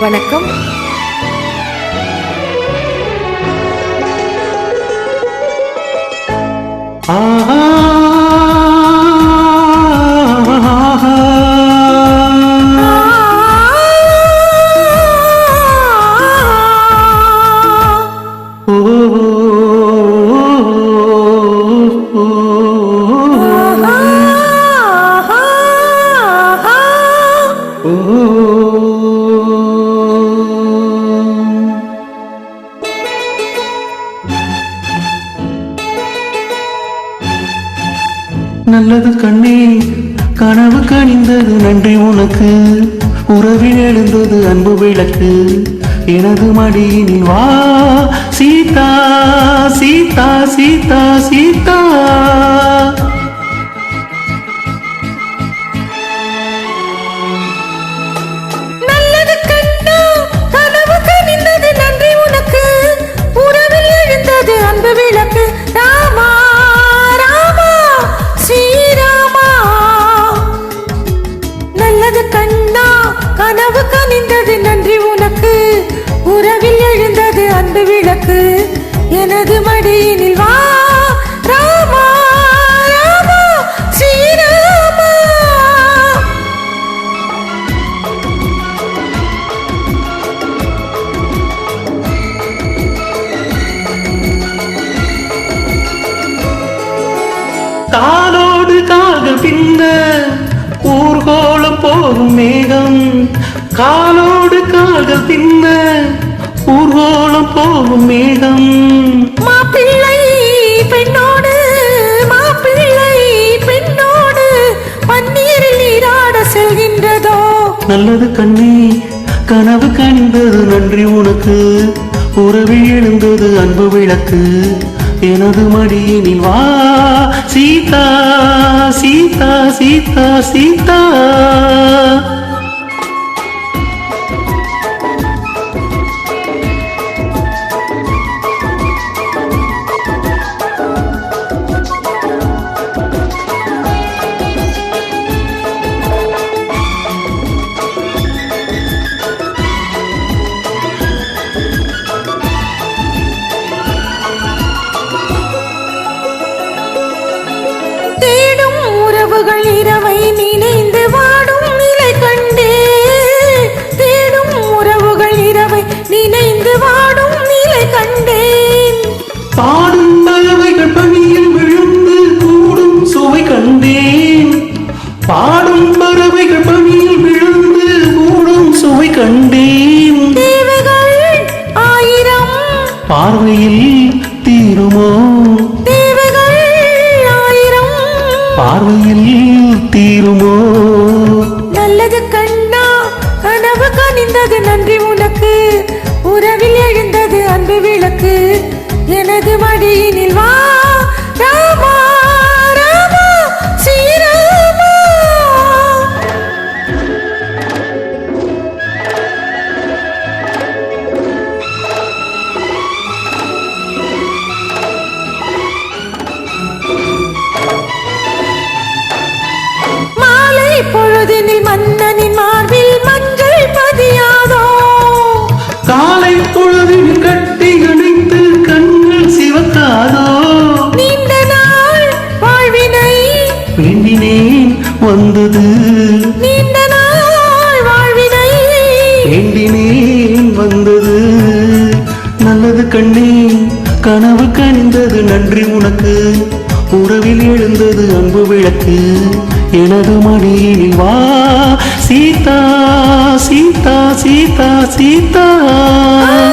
வணக்கம். ஆஹா. ஓ. நல்லது கண்ணே கனவு கனிந்தது நன்றி உனக்கு. உறவில் எழுந்தது அன்பு விளக்கு. எனது மடியினில் வா சீதா சீதா சீதா சீதா. நல்லது காலோடு கால்கள் பின்ன ஊர்கோலம் போகும் மேகம். காலோடு கால்கள் பின்ன ஊர்கோலம் போகும் மேகம். மாப்பிள்ளை பெண்ணோடு மாப்பிள்ளை பெண்ணோடு பன்னீரில் நீராட செல்கின்றதோ? நல்லது கண்ணே கனவு கனிந்தது நன்றி உனக்கு. உறவில் எழுந்தது அன்பு விளக்கு. எனது மடியினில் வா. சீதா சீதா சீதா சீதா. தேடும் உறவுகள் இரவை நினைந்து வாடும் நிலை கண்டே. தேடும் உறவுகள் இரவை நினைந்து வாடும் நிலை கண்டேன். பாடும் பறவைகள் பணியில் விழுந்து கூடும் சுவை கண்டேன். பாடும் பறவைகள் பணியில் விழுந்து கூடும் சுவை கண்டேன். தேவைகள் ஆயிரம். பார்வையில் தீருமோ? பார்வையில் தீருமோ? நல்லது கண்ணா கனவு கனிந்தது நன்றி உனக்கு. உறவில் எழுந்தது அன்பு விளக்கு. எனது மடியினில் வா. மன்னனின் மார்பில் மஞ்சள் பதியாதோ? காலை பொழுதில் கட்டி அணைத்து கண்கள் சிவக்காதோ? நீண்ட நாள் வாழ்வினை வேண்டினேன் வந்தது. நீண்ட நாள் வாழ்வினை வேண்டினேன் வந்தது. நல்லது கண்ணே கனவு கனிந்தது நன்றி உனக்கு. உறவில் எழுந்தது அன்பு விளக்கு. எனது மடியில் வா சீதா சீதா சீதா சீதா ஆஹா